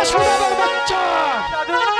Başka bir bakça!